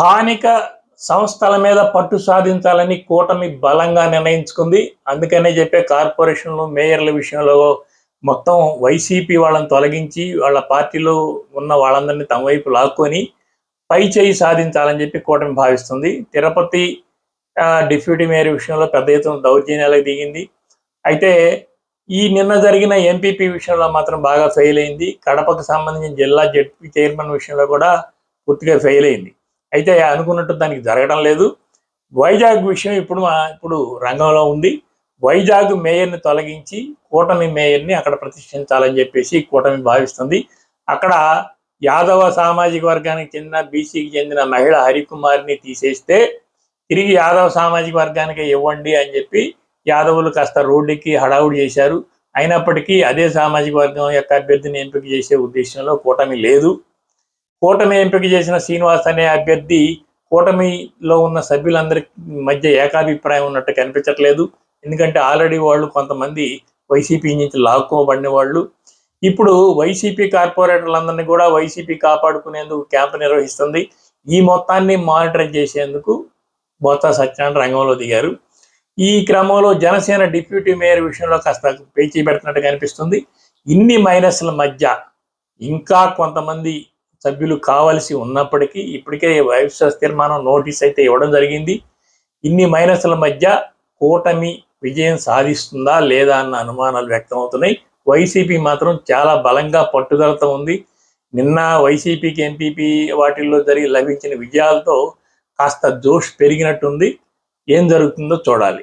స్థానిక సంస్థల మీద పట్టు సాధించాలని కూటమి బలంగా నిర్ణయించుకుంది. అందుకనే చెప్పే కార్పొరేషన్లు మేయర్ల విషయంలో మొత్తం వైసీపీ వాళ్ళని తొలగించి వాళ్ళ పార్టీలో ఉన్న వాళ్ళందరినీ తమ వైపు లాక్కొని పై చేయి సాధించాలని చెప్పి కూటమి భావిస్తుంది. తిరుపతి డిప్యూటీ మేయర్ విషయంలో పెద్ద ఎత్తున దౌర్జన్యాలకు దిగింది. అయితే ఈ నిన్న జరిగిన ఎంపీపీ విషయంలో మాత్రం బాగా ఫెయిల్ అయింది. కడపకు సంబంధించిన జిల్లా జడ్పీ చైర్మన్ విషయంలో కూడా పూర్తిగా ఫెయిల్ అయింది. అయితే అనుకున్నట్టు దానికి జరగడం లేదు. వైజాగ్ విషయం ఇప్పుడు మా- ఇప్పుడు రంగంలో ఉంది. వైజాగ్ మేయర్ని తొలగించి కూటమి మేయర్ని అక్కడ ప్రతిష్ఠించాలని చెప్పేసి కూటమి భావిస్తుంది. అక్కడ యాదవ సామాజిక వర్గానికి చెందిన బీసీకి చెందిన మహిళ హరికుమార్ని తీసేస్తే తిరిగి యాదవ సామాజిక వర్గానికి ఇవ్వండి అని చెప్పి యాదవులు కాస్త రోడ్డుకి హడావుడి చేశారు. అయినప్పటికీ అదే సామాజిక వర్గం యొక్క అభ్యర్థిని ఎంపిక చేసే ఉద్దేశంలో కూటమి లేదు. కూటమి ఎంపిక చేసిన శ్రీనివాస్ అనే అభ్యర్థి కూటమిలో ఉన్న సభ్యులందరి మధ్య ఏకాభిప్రాయం ఉన్నట్టు కనిపించట్లేదు. ఎందుకంటే ఆల్రెడీ వాళ్ళు కొంతమంది వైసీపీ నుంచి లాక్కోబడిన వాళ్ళు. ఇప్పుడు వైసీపీ కార్పొరేటర్లందరినీ కూడా వైసీపీ కాపాడుకునేందుకు క్యాంపు నిర్వహిస్తుంది. ఈ మొత్తాన్ని మానిటర్ చేసేందుకు బొత్స సత్యనారాయణ రంగంలో దిగారు. ఈ క్రమంలో జనసేన డిప్యూటీ మేయర్ విషయంలో కాస్త పేచీ పెడుతున్నట్టు కనిపిస్తుంది. ఇన్ని మైనస్ల మధ్య ఇంకా కొంతమంది సభ్యులు కావాల్సి ఉన్నప్పటికీ ఇప్పటికే వైఎస్ఆర్ తీర్మానం నోటీస్ అయితే ఇవ్వడం జరిగింది. ఇన్ని మైనస్ల మధ్య కూటమి విజయం సాధిస్తుందా లేదా అన్న అనుమానాలు వ్యక్తమవుతున్నాయి. వైసీపీ మాత్రం చాలా బలంగా పట్టుదలతో ఉంది. నిన్న వైసీపీకి ఎంపీపీ వాటిల్లో జరిగి లభించిన విజయాలతో కాస్త జోష్ పెరిగినట్టుంది. ఏం జరుగుతుందో చూడాలి.